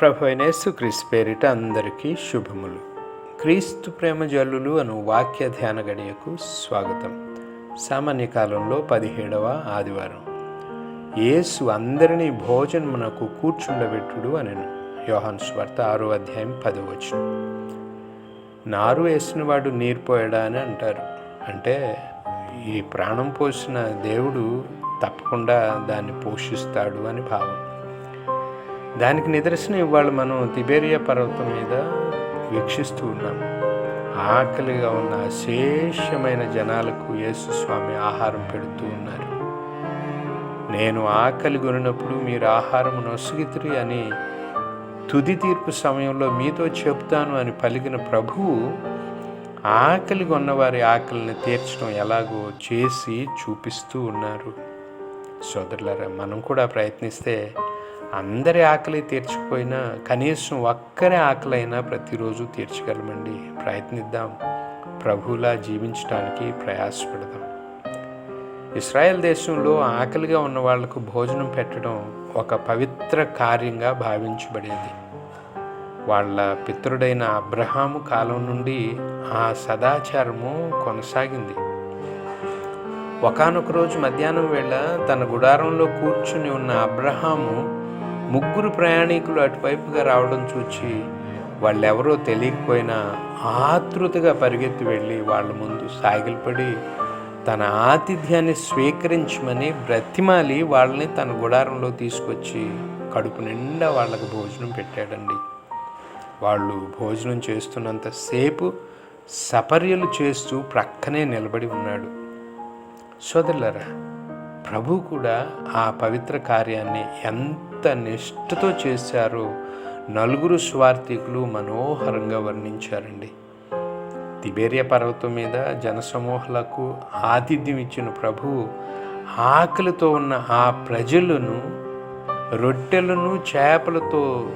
ప్రభు అయిన యేసుక్రీస్తు పేరిట అందరికీ శుభములు. క్రీస్తు ప్రేమ జల్లులు అను వాక్య ధ్యాన గడియకు స్వాగతం. సామాన్య కాలంలో పదిహేడవ ఆదివారం. యేసు అందరినీ భోజనమునకు కూర్చుండబెట్టుడు అనెను. యోహాన్ స్వార్త ఆరో అధ్యాయం పదవచ్చు నారు వేసినవాడు వాడు నీరు పోయాడా అని అంటారు. అంటే ఈ ప్రాణం పోసిన దేవుడు తప్పకుండా దాన్ని పోషిస్తాడు అని భావం. దానికి నిదర్శనం ఇవాళ మనం తిబేరియా పర్వతం మీద వీక్షిస్తూ ఉన్నాం. ఆకలిగా ఉన్న అశేషమైన జనాలకు యేసు స్వామి ఆహారం పెడుతూ ఉన్నారు. నేను ఆకలి కొనినప్పుడు మీరు ఆహారం నొసగితిరి అని తుది తీర్పు సమయంలో మీతో చెప్తాను అని పలికిన ప్రభువు ఆకలి కొన్నవారి ఆకలిని తీర్చడం ఎలాగో చేసి చూపిస్తూ ఉన్నారు. సోదరులారా మనం కూడా ప్రయత్నిస్తే అందరి ఆకలి తీర్చకపోయినా కనీసం ఒక్కరి ఆకలైనా ప్రతిరోజు తీర్చగలమండి. ప్రయత్నిద్దాం. ప్రభువులా జీవించడానికి ప్రయాసపడదాం. ఇస్రాయెల్ దేశంలో ఆకలిగా ఉన్న వాళ్ళకు భోజనం పెట్టడం ఒక పవిత్ర కార్యంగా భావించబడేది. వాళ్ళ పితృడైన అబ్రహాము కాలం నుండి ఆ సదాచారము కొనసాగింది. ఒకనొక రోజు మధ్యాహ్నం వేళ తన గుడారంలో కూర్చుని ఉన్న అబ్రహాము ముగ్గురు ప్రయాణికులు అటువైపుగా రావడం చూచి వాళ్ళెవరో తెలియకపోయినా ఆతృతగా పరిగెత్తి వెళ్ళి వాళ్ళ ముందు సాగిలపడి తన ఆతిథ్యాన్ని స్వీకరించమని బ్రతిమాలి వాళ్ళని తన గుడారంలో తీసుకొచ్చి కడుపు నిండా వాళ్ళకు భోజనం పెట్టాడండి. వాళ్ళు భోజనం చేస్తున్నంతసేపు సపర్యలు చేస్తూ ప్రక్కనే నిలబడి ఉన్నాడు. సోదరులరా ప్రభు కూడా ఆ పవిత్ర కార్యాన్ని ఎంత ఎంత నిష్ఠతో చేశారో. నలుగురు స్వార్థికులు మనోహరంగా వర్ణించారండి. తిబేరియా పర్వతం మీద జనసమూహాలకు ఆతిథ్యం ఇచ్చిన ప్రభు ఆకలితో ఉన్న ఆ ప్రజలను రొట్టెలను చేపలతో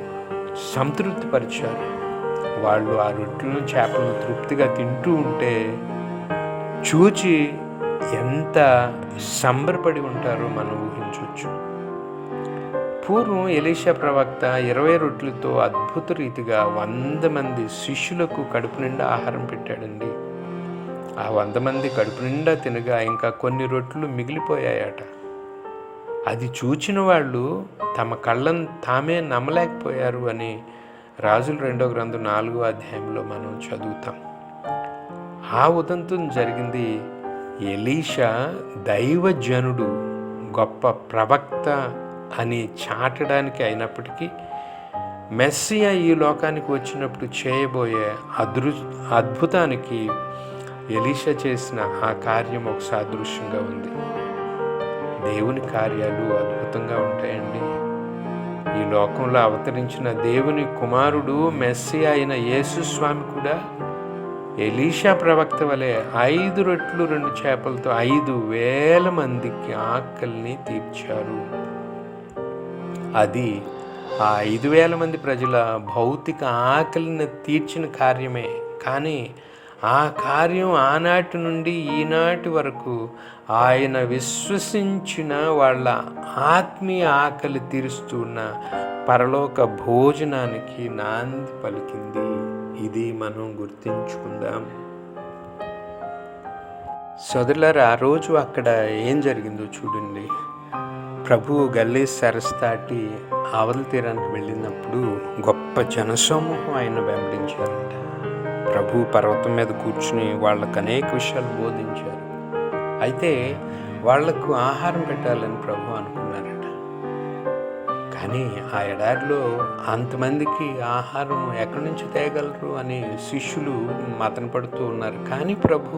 సంతృప్తిపరిచారు. వాళ్ళు ఆ రొట్టెలను చేపలను తృప్తిగా తింటూ ఉంటే చూచి ఎంత సంబరపడి ఉంటారో మనం ఊహించవచ్చు. పూర్వం ఎలీషా ప్రవక్త ఇరవై రొట్లతో అద్భుత రీతిగా వంద మంది శిష్యులకు కడుపు నిండా ఆహారం పెట్టాడండి. ఆ వంద మంది కడుపు నిండా తినగా ఇంకా కొన్ని రొట్లు మిగిలిపోయాయట. అది చూచిన వాళ్ళు తమ కళ్ళను తామే నమ్మలేకపోయారు అని రాజులు రెండో గ్రంథం నాలుగో అధ్యాయంలో మనం చదువుతాం. ఆ ఉదంతం జరిగింది ఎలీషా దైవజనుడు గొప్ప ప్రవక్త అని చాటడానికి అయినప్పటికీ మెస్సియా ఈ లోకానికి వచ్చినప్పుడు చేయబోయే అదృ అద్భుతానికి ఎలీషా చేసిన ఆ కార్యం ఒక సాదృశ్యంగా ఉంది. దేవుని కార్యాలు అద్భుతంగా ఉంటాయండి. ఈ లోకంలో అవతరించిన దేవుని కుమారుడు మెస్సి అయిన యేసుస్వామి కూడా ఎలీషా ప్రవక్త వలె ఐదు రొట్లు రెండు చేపలతో ఐదు వేల మందికి ఆకలిని తీర్చారు. అది ఆ ఐదు వేల మంది ప్రజల భౌతిక ఆకలిని తీర్చిన కార్యమే. కానీ ఆ కార్యం ఆనాటి నుండి ఈనాటి వరకు ఆయన విశ్వసించిన వాళ్ళ ఆత్మీయ ఆకలి తీరుస్తున్న పరలోక భోజనానికి నాంది పలికింది. ఇది మనం గుర్తించుకుందాం. సోదరులారు ఆ రోజు అక్కడ ఏం జరిగిందో చూడండి. ప్రభు గల్లీ సరస్సు దాటి ఆవల తీరానికి వెళ్ళినప్పుడు గొప్ప జనసమూహం ఆయన వెంబడించారంట. ప్రభు పర్వతం మీద కూర్చుని వాళ్ళకు అనేక విషయాలు బోధించారు. అయితే వాళ్ళకు ఆహారం పెట్టాలని ప్రభు అనుకున్నారట. కానీ ఆ ఎడారిలో అంతమందికి ఆహారం ఎక్కడి నుంచి తేయగలరు అని శిష్యులు మతన పడుతూ ఉన్నారు. కానీ ప్రభు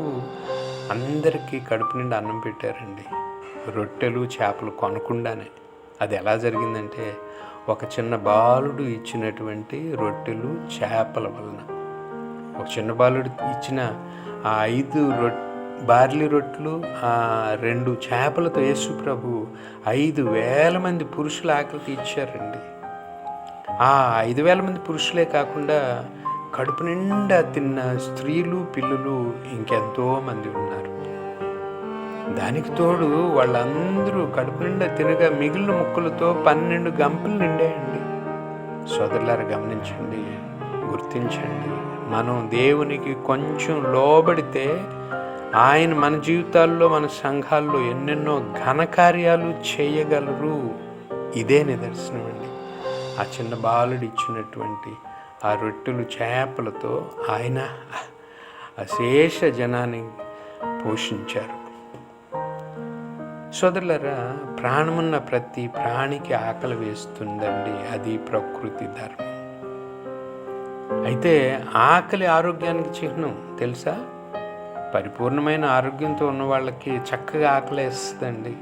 అందరికీ కడుపు నిండా అన్నం పెట్టారండి. రొట్టెలు చేపలు కొనకుండానే. అది ఎలా జరిగిందంటే ఒక చిన్న బాలుడు ఇచ్చినటువంటి రొట్టెలు చేపల వలన. ఒక చిన్న బాలుడు ఇచ్చిన ఆ ఐదు రొ బార్లీ రొట్టెలు ఆ రెండు చేపలతో యేసు ప్రభు ఐదు వేల మంది పురుషుల ఆకలికి ఇచ్చారండి ఆ ఐదు వేల మంది పురుషులే కాకుండా కడుపు నిండా తిన్న స్త్రీలు పిల్లలు ఇంకెంతో మంది ఉన్నారు. దానికి తోడు వాళ్ళందరూ కడుపు నిండా తినగా మిగిలిన ముక్కలతో పన్నెండు గంపలు నిండాయండి. సోదరులారు గమనించండి గుర్తించండి. మనం దేవునికి కొంచెం లోబడితే ఆయన మన జీవితాల్లో మన సంఘాల్లో ఎన్నెన్నో ఘనకార్యాలు చేయగలరు. ఇదే నిదర్శనం అండి. ఆ చిన్న బాలుడు ఇచ్చినటువంటి ఆ రొట్టెలు చేపలతో ఆయన అశేష జనాన్ని పోషించారు. సోదరులరా ప్రాణమున్న ప్రతి ప్రాణికి ఆకలి వేస్తుందండి. అది ప్రకృతి ధర్మం. అయితే ఆకలి ఆరోగ్యానికి చిహ్నం తెలుసా? పరిపూర్ణమైన ఆరోగ్యంతో ఉన్న వాళ్ళకి చక్కగా ఆకలి వేస్తుందండి.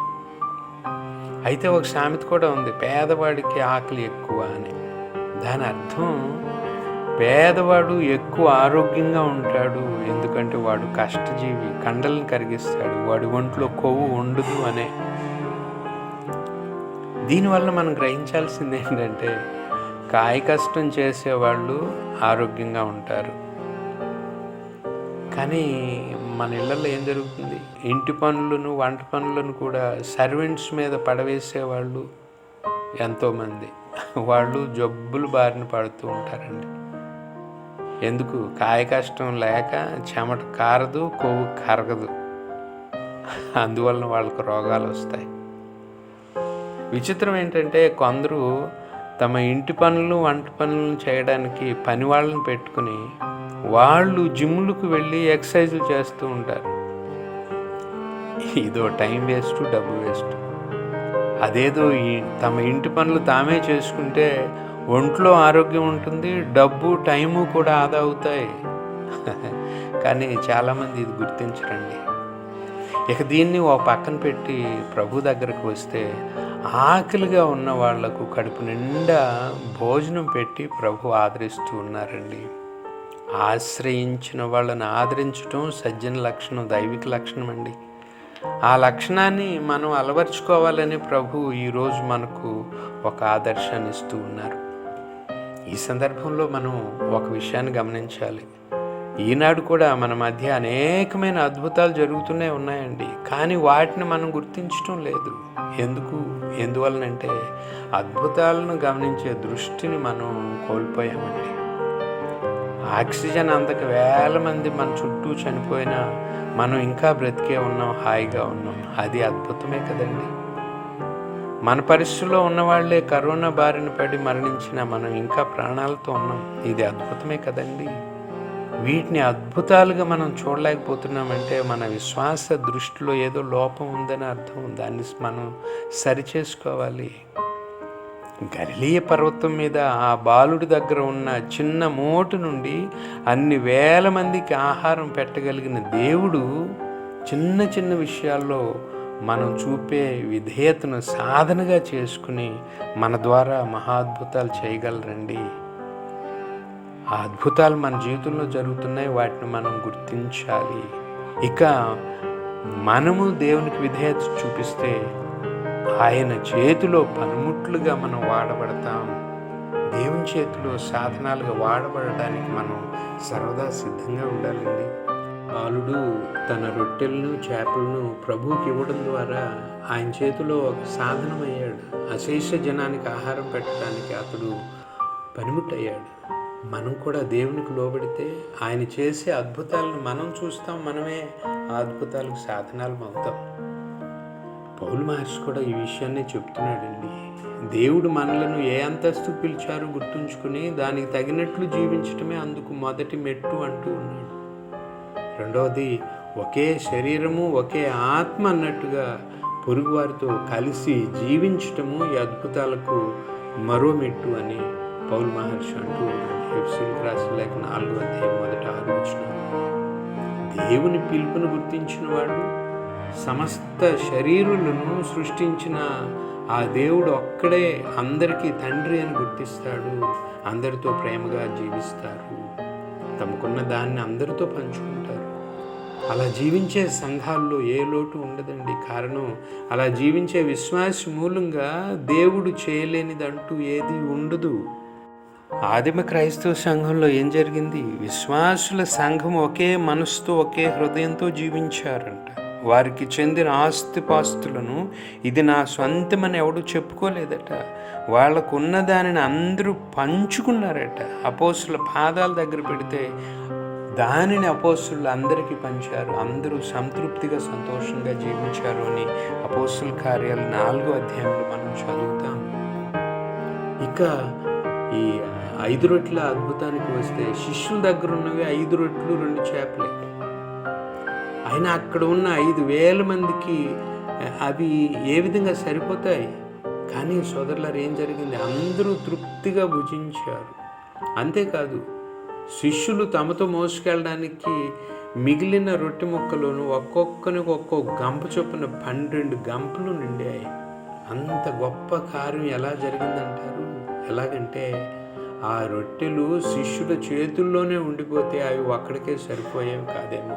అయితే ఒక సామెత కూడా ఉంది పేదవాడికి ఆకలి ఎక్కువ అని. దాని అర్థం పేదవాడు ఎక్కువ ఆరోగ్యంగా ఉంటాడు ఎందుకంటే వాడు కష్టజీవి కండలను కరిగిస్తాడు వాడి ఒంట్లో కొవ్వు ఉండదు అనే. దీనివల్ల మనం గ్రహించాల్సింది ఏంటంటే కాయ కష్టం చేసేవాళ్ళు ఆరోగ్యంగా ఉంటారు. కానీ మన ఇళ్ళల్లో ఏం జరుగుతుంది? ఇంటి పనులను వంట పనులను కూడా సర్వెంట్స్ మీద పడవేసేవాళ్ళు ఎంతోమంది. వాళ్ళు జబ్బులు బారిన పడుతూ ఉంటారండి. ఎందుకు? కాయ కష్టం లేక చెమట కారదు కొవ్వు కరగదు. అందువలన వాళ్ళకు రోగాలు వస్తాయి. విచిత్రం ఏంటంటే కొందరు తమ ఇంటి పనులు వంట పనులను చేయడానికి పని వాళ్ళని పెట్టుకుని వాళ్ళు జిమ్లకు వెళ్ళి ఎక్సర్సైజులు చేస్తూ ఉంటారు. ఇదో టైం వేస్ట్ డబ్బు వేస్ట్. అదేదో తమ ఇంటి పనులు తామే చేసుకుంటే ఒంట్లో ఆరోగ్యం ఉంటుంది డబ్బు టైము కూడా ఆదా అవుతాయి. కానీ చాలామంది ఇది గుర్తించరండి. ఇక దీన్ని ఓ పక్కన పెట్టి ప్రభు దగ్గరకు వస్తే ఆకలిగా ఉన్న వాళ్ళకు కడుపు నిండా భోజనం పెట్టి ప్రభు ఆదరిస్తూ ఉన్నారండి. ఆశ్రయించిన వాళ్ళని ఆదరించడం సజ్జన లక్షణం దైవిక లక్షణం అండి. ఆ లక్షణాన్ని మనం అలవర్చుకోవాలని ప్రభు ఈరోజు మనకు ఒక ఆదర్శాన్ని ఇస్తూ ఉన్నారు. ఈ సందర్భంలో మనం ఒక విషయాన్ని గమనించాలి. ఈనాడు కూడా మన మధ్య అనేకమైన అద్భుతాలు జరుగుతూనే ఉన్నాయండి. కానీ వాటిని మనం గుర్తించటం లేదు. ఎందుకు? ఎందువలనంటే అద్భుతాలను గమనించే దృష్టిని మనం కోల్పోయామండి. ఆక్సిజన్ అంతకు వేల మంది మన చుట్టూ చనిపోయినా మనం ఇంకా బ్రతికే ఉన్నాం హాయిగా ఉన్నాం. అది అద్భుతమే కదండి. మన పరిస్థితుల్లో ఉన్నవాళ్ళే కరోనా బారిన పడి మరణించిన మనం ఇంకా ప్రాణాలతో ఉన్నాం. ఇది అద్భుతమే కదండి. వీటిని అద్భుతాలుగా మనం చూడలేకపోతున్నామంటే మన విశ్వాస దృష్టిలో ఏదో లోపం ఉందని అర్థం దాన్ని మనం సరిచేసుకోవాలి. గలిలీయ పర్వతం మీద ఆ బాలుడి దగ్గర ఉన్న చిన్న మోటు నుండి అన్ని వేల మందికి ఆహారం పెట్టగలిగిన దేవుడు చిన్న చిన్న విషయాల్లో మనం చూపే విధేయతను సాధనగా చేసుకుని మన ద్వారా మహాద్భుతాలు చేయగలరండి. ఆ అద్భుతాలు మన జీవితంలో జరుగుతున్నాయి వాటిని మనం గుర్తించాలి. ఇక మనము దేవునికి విధేయత చూపిస్తే ఆయన చేతిలో పనిముట్లుగా మనం వాడబడతాం. దేవుని చేతిలో సాధనాలుగా వాడబడడానికి మనం సర్వదా సిద్ధంగా ఉండాలండి. బాలుడు తన రొట్టెలను చేపలను ప్రభువుకి ఇవ్వడం ద్వారా ఆయన చేతిలో ఒక సాధనం అయ్యాడు అశేష జనానికి ఆహారం పెట్టడానికి అతడు పనిముట్టయ్యాడు. మనం కూడా దేవునికి లోబడితే ఆయన చేసే అద్భుతాలను మనం చూస్తాం. మనమే ఆ అద్భుతాలకు సాధనాలు అవుతాం. పౌలు మహర్షి కూడా ఈ విషయాన్ని చెప్తున్నాడండి. దేవుడు మనలను ఏ అంతస్తు పిలిచారో గుర్తుంచుకుని దానికి తగినట్లు జీవించటమే అందుకు మొదటి మెట్టు అంటూ ఉన్నాడు. రెండవది ఒకే శరీరము ఒకే ఆత్మ అన్నట్టుగా పొరుగువారితో కలిసి జీవించటము ఈ అద్భుతాలకు మరో మెట్టు అని పౌల్ మహర్షి అంటూ ఉన్నాడు ఎఫ్సిల్ రాసిన లేక నాలుగో అధ్యాయం మొదట ఆలోచన దేవుని పిలుపును గుర్తించిన వాడు సమస్త శరీరులను సృష్టించిన ఆ దేవుడు ఒక్కడే అందరికీ తండ్రి అని గుర్తిస్తాడు. అందరితో ప్రేమగా జీవిస్తారు. తమకున్న దాన్ని అందరితో పంచుకుంటారు. అలా జీవించే సంఘాల్లో ఏ లోటు ఉండదండి. కారణం అలా జీవించే విశ్వాస మూలంగా దేవుడు చేయలేనిదంటూ ఏది ఉండదు. ఆదిమ క్రైస్తవ సంఘంలో ఏం జరిగింది? విశ్వాసుల సంఘం ఒకే మనసుతో ఒకే హృదయంతో జీవించారంట. వారికి చెందిన ఆస్తిపాస్తులను ఇది నా సొంతమని ఎవడు చెప్పుకోలేదట. వాళ్ళకున్న దానిని అందరూ పంచుకున్నారట. అపోసుల పాదాల దగ్గర పెడితే దానిని అపోస్తులు అందరికీ పంచారు. అందరూ సంతృప్తిగా సంతోషంగా జీవించారు అని అపోస్తుల కార్యాలు నాలుగో అధ్యాయంలో మనం చదువుతాం. ఇక ఈ ఐదు రొట్ల అద్భుతానికి వస్తే శిష్యుల దగ్గర ఉన్నవి ఐదు రొట్లు రెండు చేపలే. అయినా అక్కడ ఉన్న ఐదు వేల మందికి అవి ఏ విధంగా సరిపోతాయి? కానీ సోదరులారు ఏం జరిగింది? అందరూ తృప్తిగా భుజించారు. అంతేకాదు శిష్యులు తమతో మోసుకెళ్ళడానికి మిగిలిన రొట్టె ముక్కలోను ఒక్కొక్కనికి ఒక్కొక్క గంప చొప్పున పన్నెండు గంపలు నిండాయి. అంత గొప్ప కార్యం ఎలా జరిగిందంటారు? ఎలాగంటే ఆ రొట్టెలు శిష్యుల చేతుల్లోనే ఉండిపోతే అవి ఒక్కడికే సరిపోయేవి కాదేమో.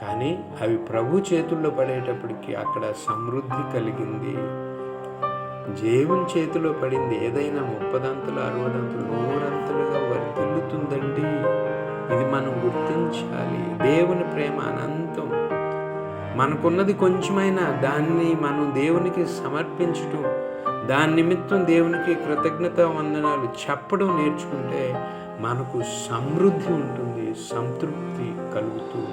కానీ అవి ప్రభు చేతుల్లో పడేటప్పటికి అక్కడ సమృద్ధి కలిగింది. దేవుని చేతిలో పడింది ఏదైనా ముప్పదంతులు అరవదంతులు నూరంతులుగా ఉందండి. ఇది మనం గుర్తించాలి. దేవుని ప్రేమ అనంతం. మనకున్నది కొంచెమైనా దాన్ని మనం దేవునికి సమర్పించటం దాని నిమిత్తం దేవునికి కృతజ్ఞత వందనాలు చెప్పడం నేర్చుకుంటే మనకు సమృద్ధి ఉంటుంది సంతృప్తి కలుగుతూ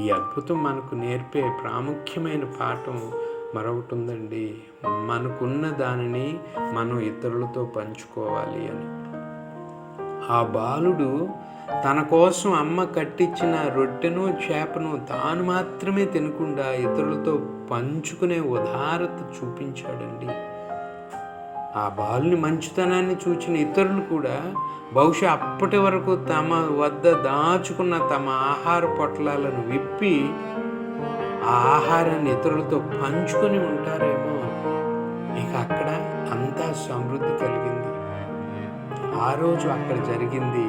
ఈ అద్భుతం మనకు నేర్పే ప్రాముఖ్యమైన పాఠం మరొకటి ఉందండి. మనకున్న దానిని మనం ఇతరులతో పంచుకోవాలి అని. ఆ బాలుడు తన కోసం అమ్మ కట్టించిన రొట్టెను చేపను తాను మాత్రమే తినకుండా ఇతరులతో పంచుకునే ఉదారత చూపించాడండి. ఆ బాలుని మంచితనాన్ని చూచిన ఇతరులు కూడా బహుశా అప్పటి వరకు తమ వద్ద దాచుకున్న తమ ఆహార పొట్లాలను విప్పి ఆ ఆహారాన్ని ఇతరులతో పంచుకొని ఉంటారేమో. ఇక అక్కడ అంతా సమృద్ధి కలిగింది ఆ రోజు అక్కడ జరిగింది.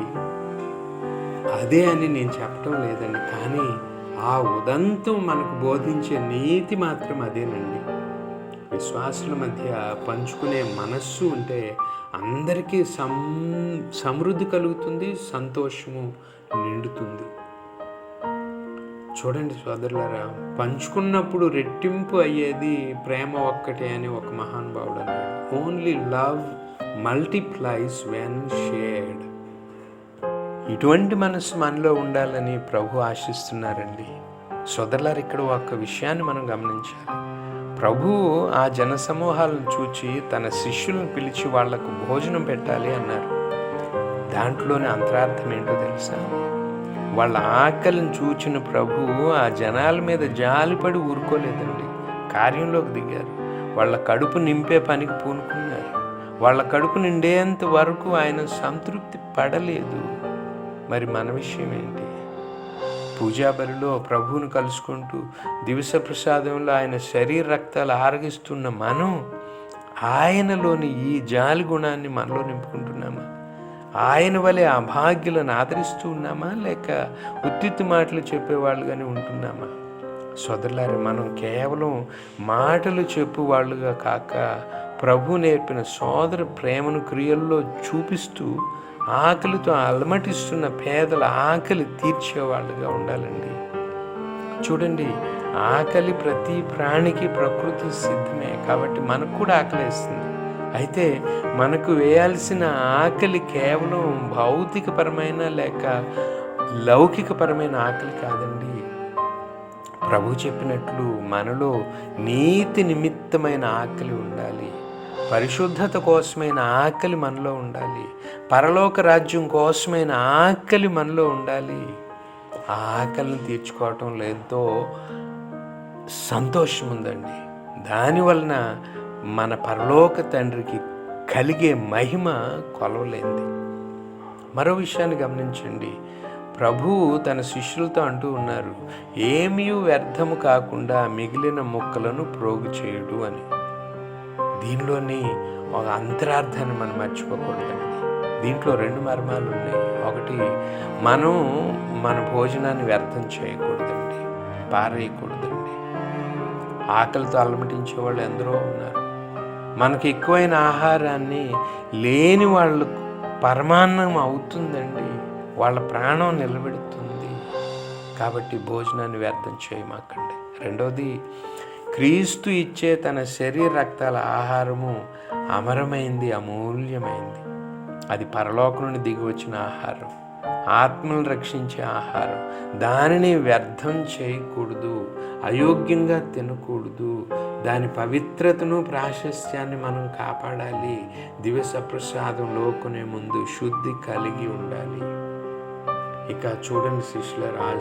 అదే అని నేను చెప్పటం లేదండి. కానీ ఆ ఉదంతం మనకు బోధించే నీతి మాత్రం అదేనండి. విశ్వాసుల మధ్య పంచుకునే మనస్సు ఉంటే అందరికీ సం సమృద్ధి కలుగుతుంది సంతోషము నిండుతుంది. చూడండి సోదరులారా పంచుకున్నప్పుడు రెట్టింపు అయ్యేది ప్రేమ ఒక్కటే అని ఒక మహానుభావుడు అన్నాడు. Only love multiplies when shared ఇటువంటి మనసు మనలో ఉండాలని ప్రభు ఆశిస్తున్నారండి. సోదరులారు ఇక్కడ ఒక విషయాన్ని మనం గమనించాలి. ప్రభు ఆ జన సమూహాలను చూచి తన శిష్యులను పిలిచి వాళ్ళకు భోజనం పెట్టాలి అన్నారు. దాంట్లోని అంతరార్థం ఏంటో తెలుసా? వాళ్ళ ఆకలిని చూచిన ప్రభు ఆ జనాల మీద జాలిపడి ఊరుకోలేదండి. కార్యంలోకి దిగారు. వాళ్ళ కడుపు నింపే పనికి పూనుకున్నారు. వాళ్ళ కడుపు నిండేంత వరకు ఆయన సంతృప్తి పడలేదు. మరి మన విషయం ఏంటి? పూజాబలిలో ప్రభువును కలుసుకుంటూ దివస ప్రసాదంలో ఆయన శరీర రక్తాలు ఆరగిస్తున్న మనం ఆయనలోని ఈ జాలి గుణాన్ని మనలో నింపుకుంటున్నామా? ఆయన వలె అభాగ్యులను ఆదరిస్తూ ఉన్నామా? లేక ఉత్తిత్తు మాటలు చెప్పేవాళ్ళుగానే ఉంటున్నామా? సోదరులారి మనం కేవలం మాటలు చెప్పు వాళ్ళుగా కాక ప్రభు నేర్పిన సోదర ప్రేమను క్రియల్లో చూపిస్తూ ఆకలితో అలమటిస్తున్న పేదల ఆకలి తీర్చేవాళ్ళుగా ఉండాలండి. చూడండి ఆకలి ప్రతి ప్రాణికి ప్రకృతి సిద్ధమే కాబట్టి మనకు కూడా ఆకలిస్తుంది అయితే మనకు వేయాల్సిన ఆకలి కేవలం భౌతికపరమైన లేక లౌకికపరమైన ఆకలి కాదండి. ప్రభు చెప్పినట్లు మనలో నీతి నిమిత్తమైన ఆకలి ఉండాలి. పరిశుద్ధత కోసమైన ఆకలి మనలో ఉండాలి. పరలోక రాజ్యం కోసమైన ఆకలి మనలో ఉండాలి. ఆ ఆకలిని తీర్చుకోవటం లేదో సంతోషం ఉందండి. దానివలన మన పరలోక తండ్రికి కలిగే మహిమ కొలవలేంది మరో విషయాన్ని గమనించండి. ప్రభువు తన శిష్యులతో అంటూ ఉన్నారు ఏమీ వ్యర్థము కాకుండా మిగిలిన మొక్కలను ప్రోగు చేయుడు అని. దీనిలోని ఒక అంతరార్థాన్ని మనం మర్చిపోకూడదండి దీంట్లో రెండు మర్మాలు ఉన్నాయి. ఒకటి మనం మన భోజనాన్ని వ్యర్థం చేయకూడదండి పారేయకూడదండి. ఆకలితో అలమటించే వాళ్ళు ఎందరో ఉన్నారు. మనకి ఎక్కువైన ఆహారాన్ని లేని వాళ్ళకు పరమాన్నం అవుతుందండి. వాళ్ళ ప్రాణం నిలబెడుతుంది. కాబట్టి భోజనాన్ని వ్యర్థం చేయమాకండి. రెండవది క్రీస్తు ఇచ్చే తన శరీర రక్తాల ఆహారము అమరమైంది అమూల్యమైంది. అది పరలోకం నుండి దిగి వచ్చిన ఆహారం. ఆత్మను రక్షించే ఆహారం. దానిని వ్యర్థం చేయకూడదు అయోగ్యంగా తినకూడదు. దాని పవిత్రతను ప్రాశస్త్యాన్ని మనం కాపాడాలి. దివస ప్రసాదం లోకునే ముందు శుద్ధి కలిగి ఉండాలి. ఇక చూడండి శిష్యులారు ఆ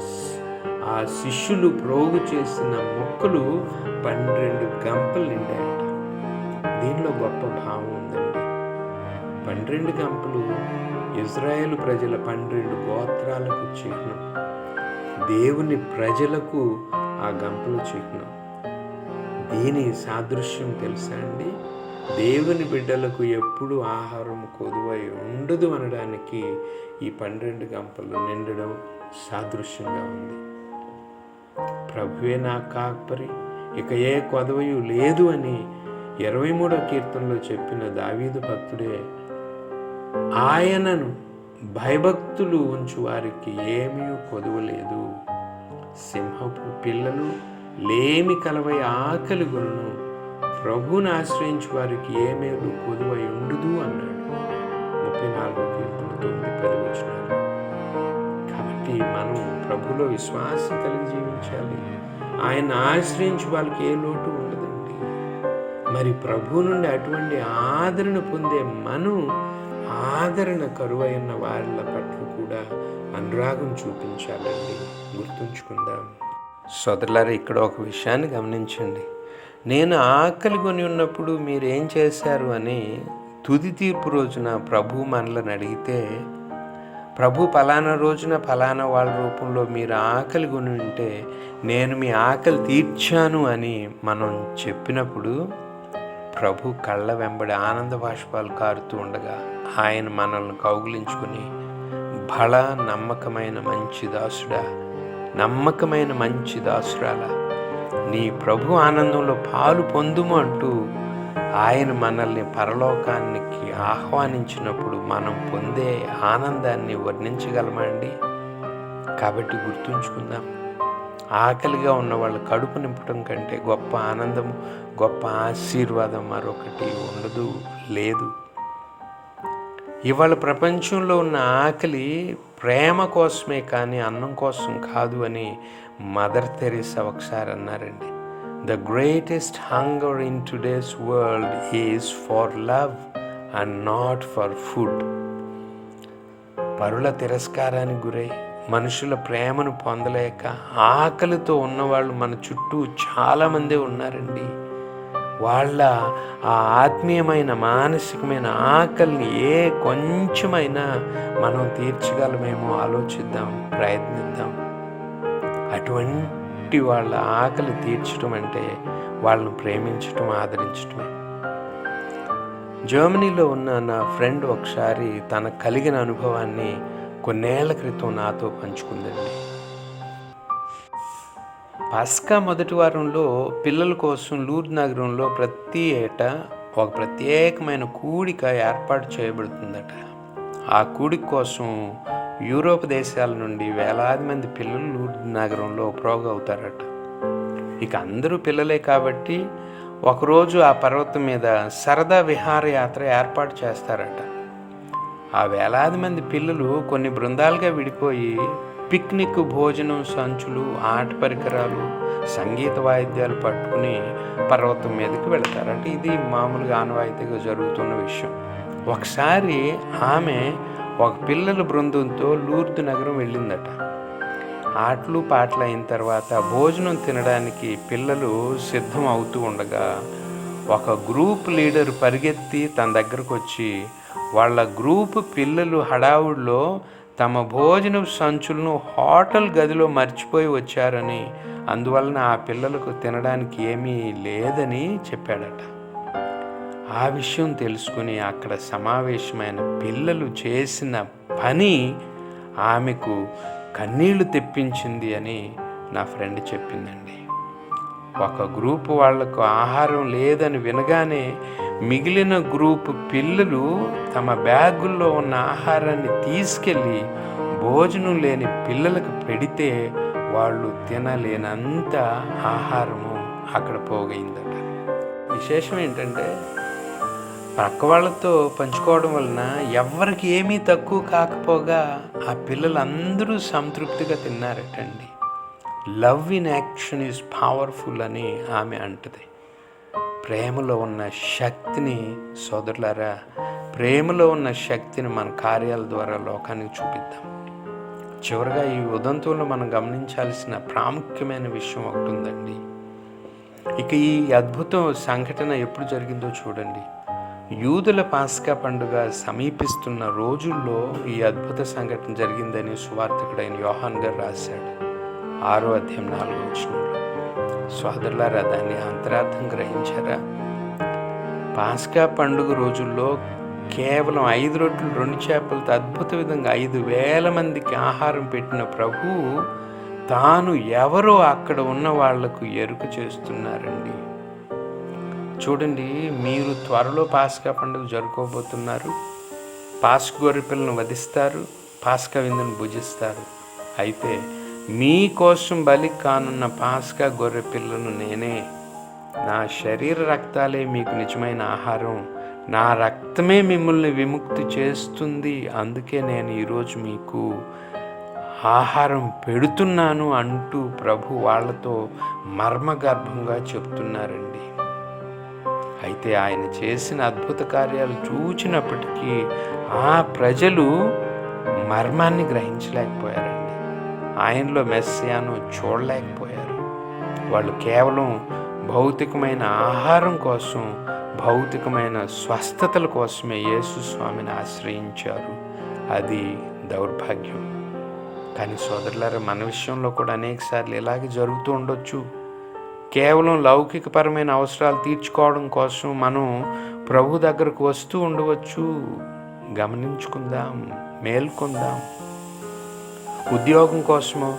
ఆ శిష్యులు ప్రోగు చేసిన మొక్కలు పన్నెండు గంపలు నిండాయట. దీనిలో గొప్ప భావం ఉందండి. పన్నెండు గంపలు ఇజ్రాయేల్ ప్రజల పన్నెండు గోత్రాలకు చిహ్నం. దేవుని ప్రజలకు ఆ గంపలు చిహ్నం. దీని సాదృశ్యం తెలుసా అండి? దేవుని బిడ్డలకు ఎప్పుడు ఆహారం కొదువై ఉండదు అనడానికి ఈ పన్నెండు గంపలు నిండడం సాదృశ్యంగా ఉంది. ప్రభువే నా కాపరి ఇక ఏ కొదవయు లేదు అని ఇరవై మూడో కీర్తనలో చెప్పిన దావీదు భక్తుడే ఆయనను భయభక్తులు ఉంచు వారికి ఏమీ కొదువలేదు. సింహపు పిల్లలు లేమి కలవై ఆకలి గురును ప్రభువును ఆశ్రయించు వారికి ఏ మేలు కొదువై ఉండదు అన్నాడు. ముప్పై నాలుగో కీర్తన తొమ్మిది పది వచ్చినారు కాబట్టి మనం ప్రభులో విశ్వాసం కలిగి జీవించాలి. ఆయన ఆశ్రయించు వాళ్ళకి ఏ లోటు ఉండదండి. మరి ప్రభు నుండి అటువంటి ఆదరణ పొందే మనం ఆదరణ కరువైన వారిల పట్ల కూడా అనురాగం చూపించాలండి. గుర్తుంచుకుందాం. సోదరులారు ఇక్కడ ఒక విషయాన్ని గమనించండి. నేను ఆకలి కొని ఉన్నప్పుడు మీరేం చేశారు అని తుది తీర్పు రోజున ప్రభు మనలను అడిగితే ప్రభు పలానా రోజున పలానా వాళ్ళ రూపంలో మీరు ఆకలి కొని ఉంటే నేను మీ ఆకలి తీర్చాను అని మనం చెప్పినప్పుడు ప్రభు కళ్ళ వెంబడి ఆనంద బాష్పాలు కారుతూ ఉండగా ఆయన మనల్ని కౌగులించుకుని బళ నమ్మకమైన మంచి దాసుడా నమ్మకమైన మంచి దాసురాలా నీ ప్రభు ఆనందంలో పాలు పొందుము అంటూ ఆయన మనల్ని పరలోకానికి ఆహ్వానించినప్పుడు మనం పొందే ఆనందాన్ని వర్ణించగలమా అండి? కాబట్టి గుర్తుంచుకుందాం. ఆకలిగా ఉన్న వాళ్ళు కడుపు నింపడం కంటే గొప్ప ఆనందం గొప్ప ఆశీర్వాదం మరొకటి ఉండదు లేదు. ఇవాళ ప్రపంచంలో ఉన్న ఆకలి ప్రేమ కోసమే కానీ అన్నం కోసం కాదు అని మదర్ తెరీసా ఒకసారి అన్నారండి. The greatest hunger in today's world is for love and not for food పరుల తిరస్కారానికి గురై మనుషుల ప్రేమను పొందలేక ఆకలితో ఉన్నవాళ్ళు మన చుట్టూ చాలామంది ఉన్నారండి. వాళ్ళ ఆ ఆత్మీయమైన మానసికమైన ఆకలిని ఏ కొంచెమైనా మనం తీర్చగలమేమో ఆలోచిద్దాం ప్రయత్నిద్దాం. అటువంటి వాళ్ళ ఆకలి తీర్చడం అంటే వాళ్ళను ప్రేమించటం ఆదరించటమే. జర్మనీలో ఉన్న నా ఫ్రెండ్ ఒకసారి తన కలిగిన అనుభవాన్ని కొన్నేళ్ళ క్రితం నాతో పంచుకుందండి. పస్కా మొదటి వారంలో పిల్లల కోసం లూర్ నగరంలో ప్రతి ఏటా ఒక ప్రత్యేకమైన కూడిక ఏర్పాటు చేయబడుతుందట. ఆ కూడిక కోసం యూరోప్ దేశాల నుండి వేలాది మంది పిల్లలు లూర్ నగరంలో ప్రోగవుతారట. ఇక అందరూ పిల్లలే కాబట్టి ఒకరోజు ఆ పర్వతం మీద సరదా విహారయాత్ర ఏర్పాటు చేస్తారట. ఆ వేలాది మంది పిల్లలు కొన్ని బృందాలుగా విడిపోయి పిక్నిక్ భోజనం సంచులు ఆట పరికరాలు సంగీత వాయిద్యాలు పట్టుకుని పర్వతం మీదకి వెళతారంటే. ఇది మామూలుగా ఆనవాయితీగా జరుగుతున్న విషయం. ఒకసారి ఆమె ఒక పిల్లల బృందంతో లూర్దు నగరం వెళ్ళిందట. ఆటలు పాటలు అయిన తర్వాత భోజనం తినడానికి పిల్లలు సిద్ధం అవుతూ ఉండగా ఒక గ్రూప్ లీడర్ పరిగెత్తి తన దగ్గరకు వచ్చి వాళ్ళ గ్రూప్ పిల్లలు హడావుడిలో తమ భోజన సంచులను హోటల్ గదిలో మర్చిపోయి వచ్చారని అందువలన ఆ పిల్లలకు తినడానికి ఏమీ లేదని చెప్పాడట. ఆ విషయం తెలుసుకుని అక్కడ సమావేశమైన పిల్లలు చేసిన పని ఆమెకు కన్నీళ్ళు తెప్పించింది అని నా ఫ్రెండ్ చెప్పిందండి. ఒక గ్రూపు వాళ్ళకు ఆహారం లేదని వినగానే మిగిలిన గ్రూప్ పిల్లలు తమ బ్యాగుల్లో ఉన్న ఆహారాన్ని తీసుకెళ్ళి భోజనం లేని పిల్లలకు పెడితే వాళ్ళు తినలేనంత ఆహారము అక్కడ పోగైందట. విశేషం ఏంటంటే పక్క వాళ్ళతో పంచుకోవడం వలన ఎవరికి ఏమీ తక్కువ కాకపోగా ఆ పిల్లలందరూ సంతృప్తిగా తిన్నారటండి. Love in action is powerful అని ఆమె అంటది. ప్రేమలో ఉన్న శక్తిని సోదరులారా ప్రేమలో ఉన్న శక్తిని మన కార్యాల ద్వారా లోకానికి చూపిద్దాం. చివరిగా ఈ ఉదంతంలో మనం గమనించాల్సిన ప్రాముఖ్యమైన విషయం ఒకటి ఉందండి. ఇక ఈ అద్భుతం సంఘటన ఎప్పుడు జరిగిందో చూడండి. యూదుల పాస్కా పండుగ సమీపిస్తున్న రోజుల్లో ఈ అద్భుత సంఘటన జరిగిందని సువార్థకుడైన యోహాన్ గారు రాశాడు. ఆరో అధ్యాయం నాలుగో వచ్చిన సోదరులారా దాన్ని అంతరార్థం గ్రహించారా? పాస్కా పండుగ రోజుల్లో కేవలం ఐదు రొట్టెలు రెండు చేపలతో అద్భుత విధంగా ఐదు వేల మందికి ఆహారం పెట్టిన ప్రభు తాను ఎవరో అక్కడ ఉన్న వాళ్ళకు ఎరుక చేస్తున్నారండి. చూడండి మీరు త్వరలో పాస్కా పండుగ జరుపుకోబోతున్నారు. పాస్క గొర్రె పిల్లను వధిస్తారు పాస్కా విందును భుజిస్తారు. అయితే మీకోసం బలి కానున్న పాస్కా గొర్రె పిల్లను నేనే. నా శరీర రక్తాలే మీకు నిజమైన ఆహారం. నా రక్తమే మిమ్మల్ని విముక్తి చేస్తుంది. అందుకే నేను ఈరోజు మీకు ఆహారం పెడుతున్నాను అంటూ ప్రభు వాళ్ళతో మర్మగర్భంగా చెప్తున్నారండి. అయితే ఆయన చేసిన అద్భుత కార్యాలు చూచినప్పటికీ ఆ ప్రజలు మర్మాన్ని గ్రహించలేకపోయారండి. ఆయనలో మెస్సియాను చూడలేకపోయారు. వాళ్ళు కేవలం భౌతికమైన ఆహారం కోసం భౌతికమైన స్వస్థతల కోసమే యేసు స్వామిని ఆశ్రయించారు. అది దౌర్భాగ్యం. కానీ సోదరులారా మన విషయంలో కూడా అనేకసార్లు ఇలాగే జరుగుతూ ఉండొచ్చు. కేవలం లౌకికపరమైన అవసరాలు తీర్చుకోవడం కోసం మనం ప్రభు దగ్గరకు వస్తూ ఉండవచ్చు. గమనించుకుందాం మేల్కొందాం. ఉద్యోగం కోసమో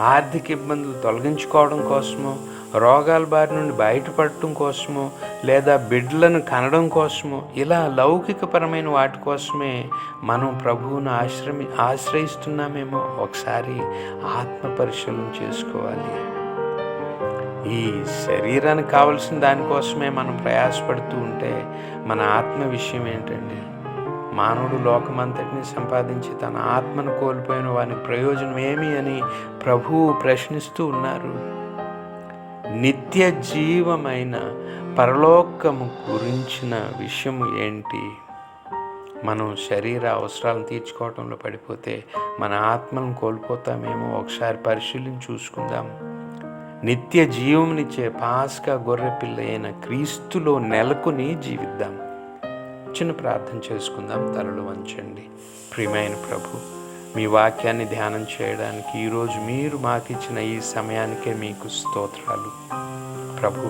ఆర్థిక ఇబ్బందులు తొలగించుకోవడం కోసమో రోగాల బారి నుండి బయటపడటం కోసమో లేదా బిడ్డలను కనడం కోసమో ఇలా లౌకికపరమైన వాటి కోసమే మనం ప్రభువును ఆశ్రమి ఆశ్రయిస్తున్నామేమో ఒకసారి ఆత్మ పరిశీలన చేసుకోవాలి. ఈ శరీరానికి కావలసిన దానికోసమే మనం ప్రయాసపడుతూ ఉంటే మన ఆత్మ విషయం ఏంటండి? మానవుడు లోకమంతటిని సంపాదించి తన ఆత్మను కోల్పోయిన వాని ప్రయోజనం ఏమి అని ప్రభువు ప్రశ్నిస్తూ ఉన్నారు. నిత్య జీవమైన పరలోకము గురించిన విషయం ఏంటి? మనం శరీర అవసరాలను తీర్చుకోవడంలో పడిపోతే మన ఆత్మను కోల్పోతామేమో. ఒకసారి పరిశీలించి చూసుకుందాం. నిత్య జీవమునిచ్చే పాస్కా గొర్రెపిల్ల అయిన క్రీస్తులో నెలకొని జీవిద్దాం. చిన్న ప్రార్థన చేసుకుందాం. తలలు వంచండి. ప్రియమైన ప్రభు మీ వాక్యాన్ని ధ్యానం చేయడానికి ఈరోజు మీరు మాకిచ్చిన ఈ సమయానికే మీకు స్తోత్రాలు. ప్రభు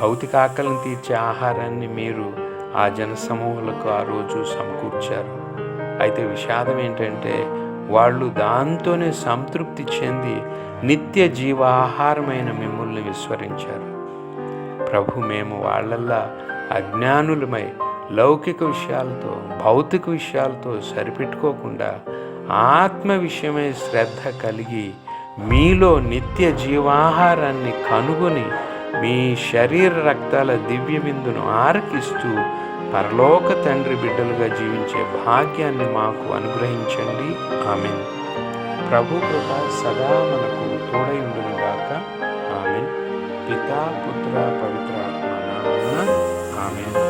భౌతిక ఆకలిని తీర్చే ఆహారాన్ని మీరు ఆ జనసమూహాలకు ఆ రోజు సమకూర్చారు. అయితే విషాదం ఏంటంటే వాళ్ళు దాంతోనే సంతృప్తి చెంది నిత్య జీవాహారమైన మిమ్మల్ని విస్మరించారు. ప్రభు మేము వాళ్ళల్లా అజ్ఞానులమై లౌకిక విషయాలతో భౌతిక విషయాలతో సరిపెట్టుకోకుండా ఆత్మ విషయమై శ్రద్ధ కలిగి మీలో నిత్య జీవాహారాన్ని కనుగొని మీ శరీర రక్తాల దివ్యమిందును ఆరకిస్తూ పరలోక తండ్రి బిడ్డలుగా జీవించే భాగ్యాన్ని మాకు అనుగ్రహించండి. ఆమె ప్రభు కృప సదా మనకు తోడై ఉండును ఆమె పితా పుత్ర పవిత్ర ఆమె